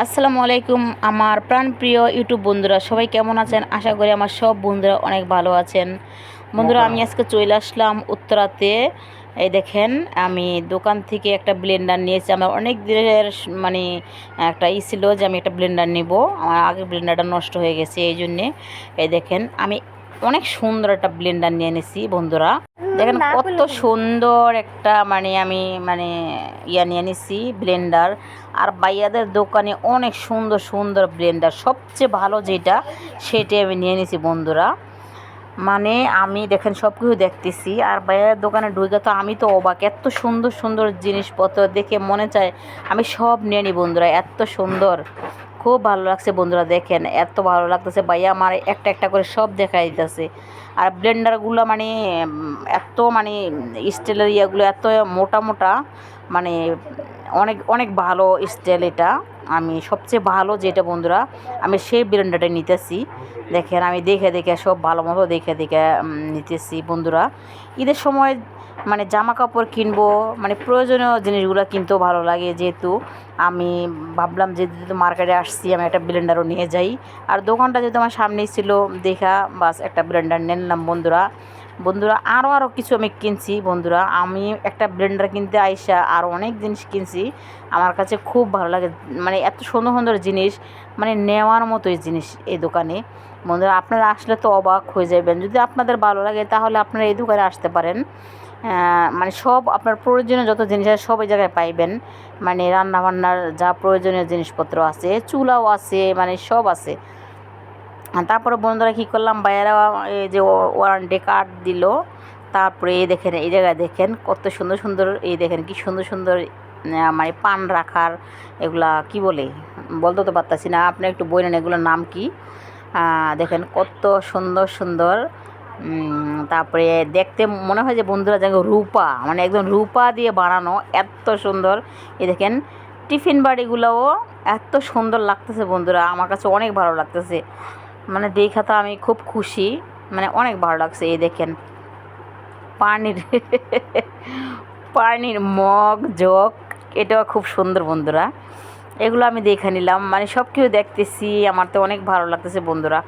আসসালামু আলাইকুম আমার প্রাণপ্রিয় ইউটিউব বন্ধুরা সবাই কেমন আছেন? আশা করি আমার সব বন্ধুরা অনেক ভালো আছেন। বন্ধুরা আমি আজকে চলে আসলাম উত্তরাতে। এই দেখেন আমি দোকান থেকে একটা ব্লেন্ডার নিয়েছি। আমার অনেক দিনের মানে একটা ই ছিল যে আমি একটা ব্লেন্ডার নেব। আমার আগের ব্লেন্ডারটা নষ্ট হয়ে গেছে এই জন্যে। এই দেখেন আমি অনেক সুন্দর একটা ব্লেন্ডার নিয়ে এনেছি বন্ধুরা। দেখেন কত সুন্দর একটা মানে আমি মানে ইয়া নিয়ে নিছি ব্লেন্ডার আর বাইয়াদের দোকানে অনেক সুন্দর সুন্দর ব্লেন্ডার সবচেয়ে ভালো যেটা সেটাই আমি নিয়ে নিছি বন্ধুরা। মানে আমি দেখেন সব কিছু দেখতেছি আর বাইরের দোকানে ঢুকে তো আমি তো অবাক। এত সুন্দর সুন্দর জিনিসপত্র দেখে মনে চায় আমি সব নিয়ে নিই বন্ধুরা এত সুন্দর। খুব ভালো লাগছে বন্ধুরা, দেখেন এত ভালো লাগতেছে ভাইয়া, আমার একটা একটা করে সব দেখা দিতেছে। আর ব্লেন্ডারগুলো মানে এত মানে স্টিলের ইয়েগুলো এত মোটা মোটা মানে অনেক অনেক ভালো স্টাইল এটা। আমি সবচেয়ে ভালো যেটা বন্ধুরা, আমি সেই ব্লেন্ডারটা নিতেছি। দেখেন আমি দেখে দেখে সব ভালো মতো দেখে দেখে নিতেছি বন্ধুরা। ঈদের সময় মানে জামা কাপড় কিনবো মানে প্রয়োজনীয় জিনিসগুলো কিনতেও ভালো লাগে যেহেতু। আমি ভাবলাম যে যেহেতু মার্কেটে আসছি, আমি একটা ব্লেন্ডারও নিয়ে যাই। আর দোকানটা যেহেতু আমার সামনেই ছিল, দেখা বাস একটা ব্লেন্ডার নিলাম বন্ধুরা। বন্ধুরা আরও আরও কিছু আমি কিনছি। বন্ধুরা, আমি একটা ব্লেন্ডার কিনতে আইসা আর অনেক জিনিস কিনছি। আমার কাছে খুব ভালো লাগে। মানে এত সুন্দর সুন্দর জিনিস মানে নেওয়ার মতোই জিনিস এই দোকানে। বন্ধুরা, আপনারা আসলে তো অবাক হয়ে যাবেন যদি আপনাদের ভালো লাগে, তাহলে আপনারা এই দোকানে আসতে পারেন। মানে সব আপনার প্রয়োজনীয় যত জিনিস আছে সব এই জায়গায় পাইবেন। মানে রান্নাবান্নার যা প্রয়োজনীয় জিনিসপত্র আছে, চুলাও আছে মানে সব আছে। তারপরে বন্ধুরা কী করলাম বাইরেরা এই যে ওয়ারেন্টি কার্ড দিল, তারপরে এই দেখেন, এই জায়গায় দেখেন কত সুন্দর সুন্দর, এই দেখেন কি সুন্দর সুন্দর মানে পান রাখার এগুলা কি বলে, বলতে তো পারতাছি না, আপনি একটু বলেন এগুলোর নাম কি? দেখেন কত সুন্দর সুন্দর তারপরে দেখতে মনে হয় যে বন্ধুরা যেন রূপা মানে একদম রূপা দিয়ে বানানো, এত সুন্দর। এ দেখেন, টিফিন বাড়িগুলোও এত সুন্দর লাগতেছে বন্ধুরা, আমার কাছে অনেক ভালো লাগতেছে। মানে দেখা তো আমি খুব খুশি মানে অনেক ভালো লাগছে, এই দেখেন। পানির পানির মগ, জগ, এটাও খুব সুন্দর বন্ধুরা। এগুলো আমি দেখে নিলাম মানে সব কিছু দেখতেছি, আমার তো অনেক ভালো লাগতেছে বন্ধুরা।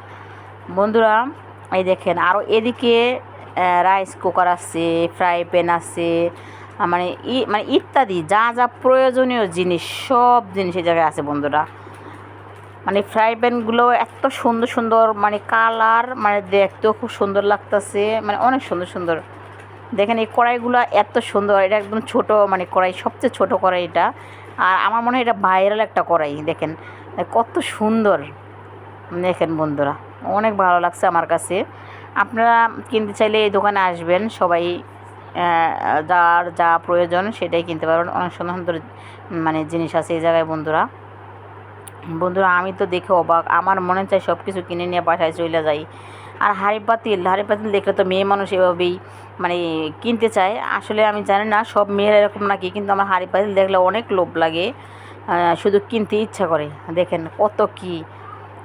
বন্ধুরা এই দেখেন আরও এদিকে রাইস কুকার আছে ফ্রাই প্যান আছে মানে ই মানে ইত্যাদি যা যা প্রয়োজনীয় জিনিস, সব জিনিস এই জায়গায় আছে বন্ধুরা। মানে ফ্রাই প্যানগুলো এত সুন্দর সুন্দর মানে কালার মানে দেখতেও খুব সুন্দর লাগতেছে মানে অনেক সুন্দর সুন্দর। দেখেন এই কড়াইগুলো এত সুন্দর, এটা একদম ছোট মানে কড়াই, সবচেয়ে ছোট কড়াই এটা। আর আমার মনে হয় এটা ভাইরাল একটা কড়াই, দেখেন, কত সুন্দর। দেখেন বন্ধুরা। অনেক ভালো লাগছে আমার কাছে। আপনারা কিনতে চাইলে এই দোকানে আসবেন, সবাই যার যা প্রয়োজন সেটাই কিনতে পারবেন। অনেক সুন্দর সুন্দর মানে জিনিস আছে এই জায়গায় বন্ধুরা। বন্ধুরা, আমি তো দেখে অবাক। আমার মনে চাই সব কিছু কিনে নিয়ে বাসায় চলে যাই। আর হাঁড়ি পাতিল হাঁড়ি পাতিল দেখলে তো মেয়ে মানুষ এভাবেই মানে কিনতে চায়। আসলে আমি জানি না, সব মেয়েরা এরকম নাকি, কিন্তু আমার হাঁড়ি পাতিল দেখলে অনেক লোভ লাগে। শুধু কিনতে ইচ্ছা করে। দেখেন কত কি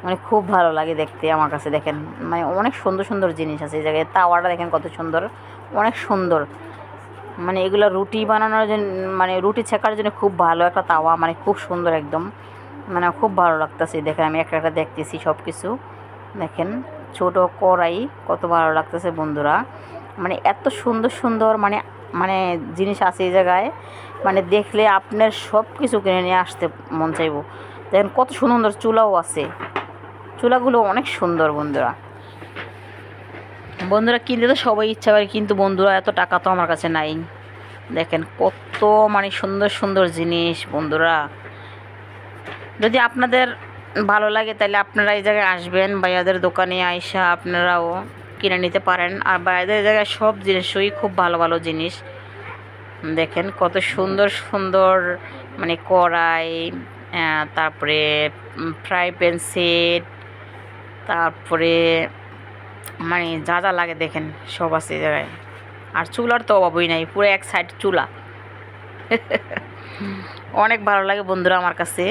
মানে খুব ভালো লাগে দেখতে আমার কাছে, দেখেন মানে অনেক সুন্দর সুন্দর জিনিস আছে। এই জায়গায় তাওয়াটা দেখেন কত সুন্দর, অনেক সুন্দর। মানে এগুলো রুটি বানানোর জন্য মানে রুটি ছেঁকার জন্য খুব ভালো একটা তাওয়া মানে খুব সুন্দর একদম। মানে খুব ভালো লাগতেছে, দেখেন, আমি একটা একটা দেখতেছি সব কিছু দেখেন, ছোট কড়াই, কত ভালো লাগতেছে বন্ধুরা। মানে এত সুন্দর সুন্দর মানে মানে জিনিস আছে এই জায়গায়। মানে দেখলে আপনার সব কিছু কিনে নিয়ে আসতে মন চাইব। দেখেন, কত সুন্দর চুলাও আছে। চুলাগুলো অনেক সুন্দর বন্ধুরা। বন্ধুরা কিনতে তো সবাই ইচ্ছা করে, কিন্তু বন্ধুরা এত টাকা তো আমার কাছে নাই। দেখেন কত মানে সুন্দর সুন্দর জিনিস বন্ধুরা। যদি আপনাদের ভালো লাগে তাহলে আপনারা এই জায়গায় আসবেন, ভাইয়াদের দোকানে আইসা আপনারাও কিনে নিতে পারেন। আর ভাইয়াদের জায়গায় সব জিনিসই খুব ভালো ভালো জিনিস। দেখেন কত সুন্দর সুন্দর মানে কড়াই তারপরে ফ্রাই প্যান সেট তারপরে মানে যা যা লাগে দেখেন, সব আছে জায়গায়। আর চুলার তো অভাবই নাই, পুরো এক সাইড চুলা। অনেক ভালো লাগে বন্ধুরা আমার কাছে।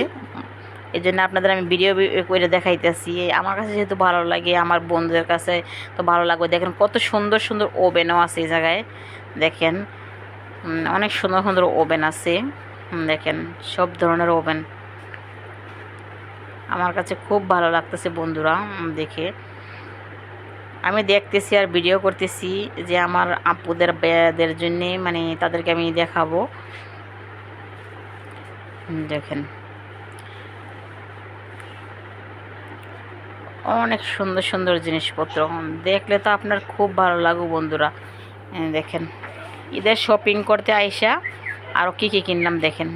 এই জন্য আপনাদের আমি ভিডিও করে দেখাইতেছি। আমার কাছে যেহেতু ভালো লাগে, আমার বন্ধুদের কাছে তো ভালো লাগবে। দেখেন কত সুন্দর সুন্দর ওভেনও আছে এই জায়গায়। দেখেন অনেক সুন্দর সুন্দর ওভেন আছে। দেখেন, সব ধরনের ওভেন। আমার কাছে খুব ভালো লাগতেছে বন্ধুরা দেখে। আমি দেখতেছি আর ভিডিও করতেছি যে আমার আপুদের, বেয়াদের জন্যে মানে তাদেরকে আমি দেখাবো। দেখেন। অনেক সুন্দর সুন্দর জিনিসপত্র। দেখলে তো আপনার খুব ভালো লাগু বন্ধুরা। দেখেন। ঈদের শপিং করতে আইসা আরও কী কী কিনলাম দেখেন।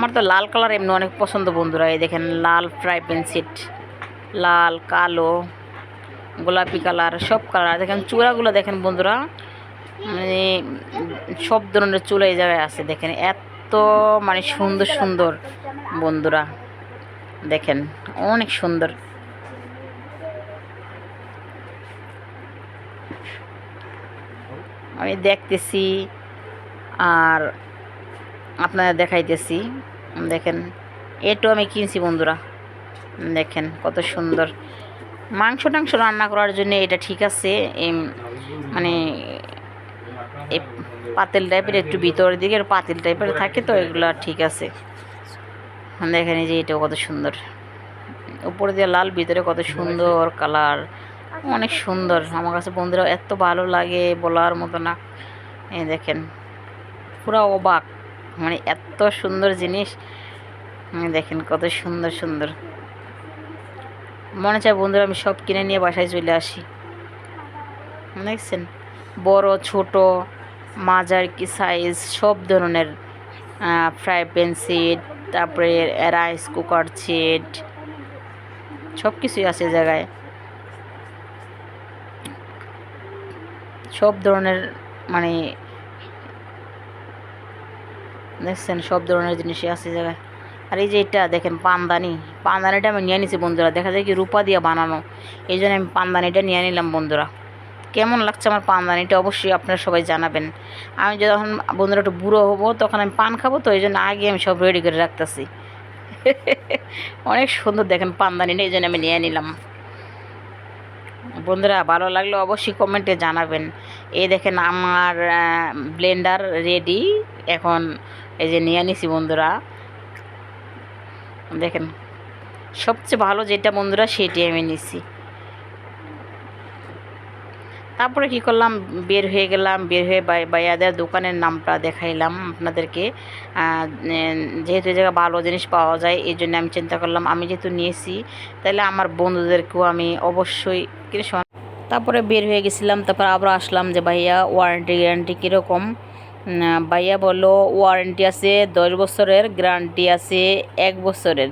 আমার তো লাল কালার এমনি অনেক পছন্দ বন্ধুরা, এই দেখেন লাল ফ্রাই প্যান সেট লাল, কালো, গোলাপি কালার, সব কালার। দেখেন চূড়াগুলো দেখেন বন্ধুরা মানে সব ধরনের চুলা এই জায়গায় আছে, দেখেন এত মানে সুন্দর সুন্দর বন্ধুরা, দেখেন অনেক সুন্দর। আমি দেখতেছি, আর আপনাদের দেখাইতেছি। দেখেন এটু আমি কিনছি বন্ধুরা। দেখেন, কত সুন্দর। মাংস টাংস রান্না করার জন্য এটা ঠিক আছে। মানে পাতিল টাইপের একটু ভিতরের দিকে পাতিল টাইপের থাকে তো, এগুলো ঠিক আছে। দেখেন যে এটা কত সুন্দর। উপরে দিয়ে লাল, ভিতরে কত সুন্দর কালার। অনেক সুন্দর। আমার কাছে বন্ধুরা এত ভালো লাগে বলার মতো না। এই দেখেন, পুরো অবাক। মানে এত সুন্দর জিনিস। দেখেন কত সুন্দর সুন্দর। মনে চায়, বন্ধুরা, আমি সব কিনে নিয়ে বাসায় চলে আসি। দেখছেন? বড়, ছোট মাজার কি সাইজ সব ধরনের ফ্রাই প্যান সেট তারপরে রাইস কুকার সেট সব কিছুই আছে জায়গায়। সব ধরনের মানে দেখছেন, সব ধরনের জিনিসই আছে জায়গায়। আর এই যে এটা দেখেন, পানদানি। পানদানিটা আমি নিয়ে নিছি বন্ধুরা, দেখা যায় কি রূপা দিয়ে বানানো। এই জন্য আমি পানদানিটা নিয়ে নিলাম বন্ধুরা। কেমন লাগছে আমার পানদানিটা অবশ্যই আপনারা সবাই জানাবেন। আমি যখন বন্ধুরা একটু বুড়ো হব, তখন আমি পান খাব তো, এই জন্য আগে আমি সব রেডি করে রাখতেছি। অনেক সুন্দর দেখেন পানদানিটা, এই জন্য আমি নিয়ে নিলাম। বন্ধুরা, ভালো লাগলে অবশ্যই কমেন্টে জানাবেন। এই দেখেন আমার ব্লেন্ডার রেডি এখন এই যে নিয়ে নিছি বন্ধুরা। দেখেন, সবচেয়ে ভালো যেটা বন্ধুরা সেটি আমি নিছি। তারপরে কি করলাম? বের হয়ে গেলাম, বের হয়ে বাই, বাইয়াদের দোকানের নামটা দেখাইলাম আপনাদেরকে। যেহেতু এই জায়গায় ভালো জিনিস পাওয়া যায়, এই জন্য আমি চিন্তা করলাম, আমি যেহেতু নিয়েছি, তাহলে আমার বন্ধুদেরকেও আমি অবশ্যই কিনে শোনা তারপরে বের হয়ে গেছিলাম, তারপর আবার আসলাম যে ভাইয়া ওয়ারেন্টি গ্যারান্টি কীরকম? ভাইয়া বলল ওয়ারেন্টি আছে, দশ বছরের গ্যারান্টি আছে এক বছরের।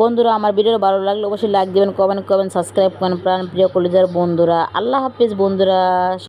বন্ধুরা, আমার ভিডিও ভালো লাগলে অবশ্যই লাইক দেবেন কমেন্ট করবেন সাবস্ক্রাইব করেন প্রাণ প্রিয় কলেজের বন্ধুরা। আল্লাহ হাফিজ বন্ধুরা।